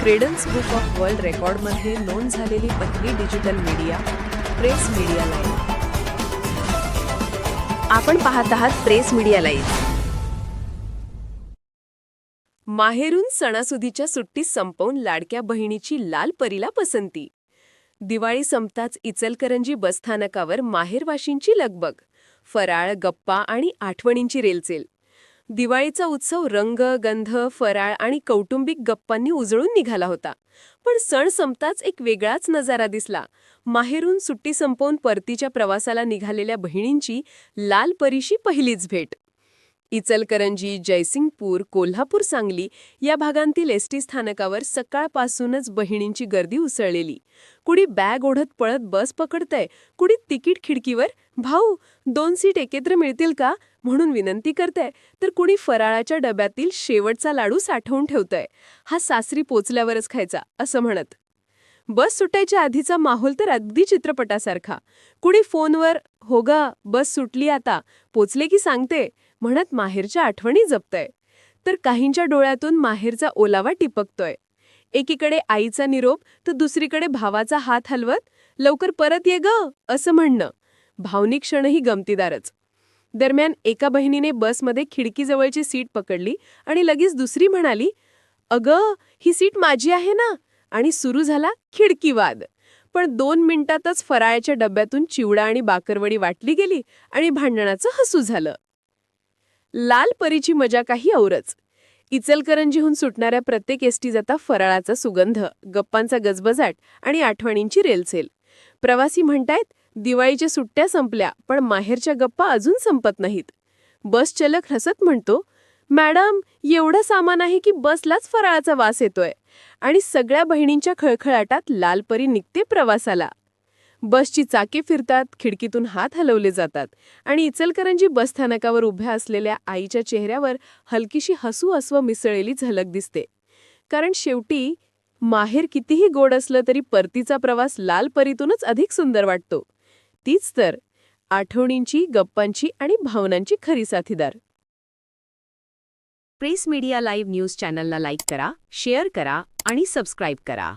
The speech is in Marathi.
क्रेडन्स बुक ऑफ वर्ल्ड रेकॉर्डमध्ये नोंद झालेली पहिली digital media press media live आपण पाहत आहात प्रेस मीडिया लाईव्ह माहेरून सणासुदीच्या सुट्टीत संपवून लाडक्या बहिणीची लाल परीला पसंती. दिवाळी संपताच इचलकरंजी बसस्थानकावर माहेरवाशींची लगबग फराळ गप्पा आणि आठवणींची रेलचेल. दिवाळीचा उत्सव रंग गंध फराळ आणि कौटुंबिक गप्पांनी उजळून निघाला होता. पण सण संपताच एक वेगळाच नजारा दिसला. माहेरून सुट्टी संपवून परतीच्या प्रवासाला निघालेल्या बहिणींची लाल परीशी पहिलीच भेट. इचलकरंजी जयसिंगपूर कोल्हापूर सांगली या भागांतील एस टी स्थानकावर सकाळपासूनच बहिणींची गर्दी उसळलेली. कुणी बॅग ओढत पळत बस पकडतंय कुणी तिकीट खिडकीवर. भाऊ दोन सीट एकत्र मिळतील का? म्हणून विनंती करतंय तर कुणी फराळाच्या डब्यातील शेवटचा लाडू साठवून ठेवतंय. हा सासरी पोचल्यावरच खायचा असं म्हणत. बस सुटायच्या आधीचा माहोल तर अगदी चित्रपटासारखा. कुणी फोनवर हो ग बस सुटली आता पोचले की सांगते म्हणत माहेरच्या आठवणी जपतय. तर काहींच्या डोळ्यातून माहेरचा ओलावा टिपकतोय. एकीकडे आईचा निरोप तर दुसरीकडे भावाचा हात हलवत लवकर परत ये ग असं म्हणणं. भावनिक क्षणही गमतीदारच. दरम्यान एका बहिणीने बसमध्ये खिडकीजवळची सीट पकडली आणि लगेच दुसरी म्हणाली अगं ही सीट माझी आहे ना. आणि सुरू झाला खिडकीवाद. पण दोन मिनिटातच फराळाच्या डब्यातून चिवडा आणि बाकरवडी वाटली गेली आणि भांडणाचं हसू झालं. लाल परीची मजा काही औरच. इचलकरंजीहून सुटणाऱ्या प्रत्येक एसटी जाता फराळाचा सुगंध गप्पांचा गजबजाट आणि आठवणींची रेलसेल प्रवासी म्हणतायत दिवाळीच्या सुट्ट्या संपल्या पण माहेरच्या गप्पा अजून संपत नाहीत. बस चालक हसत म्हणतो मॅडम एवढं सामान आहे की बसलाच फराळाचा वास येतोय. आणि सगळ्या बहिणींच्या खळखळाटात लालपरी निघते प्रवासाला. बसची चाके फिरतात खिडकीतून हात हलवले जातात आणि इचलकरंजी बसस्थानकावर उभ्या असलेल्या आईच्या चेहऱ्यावर हलकीशी हसू अस्व मिसळलेली झलक दिसते. कारण शेवटी माहेर कितीही गोड असलं तरी परतीचा प्रवास लाल परीतूनच अधिक सुंदर वाटतो. तीच तर आठवणींची गप्पांची आणि भावनांची खरी साथीदार. प्रेस मीडिया लाईव्ह न्यूज चॅनलला लाईक करा शेअर करा आणि सबस्क्राईब करा.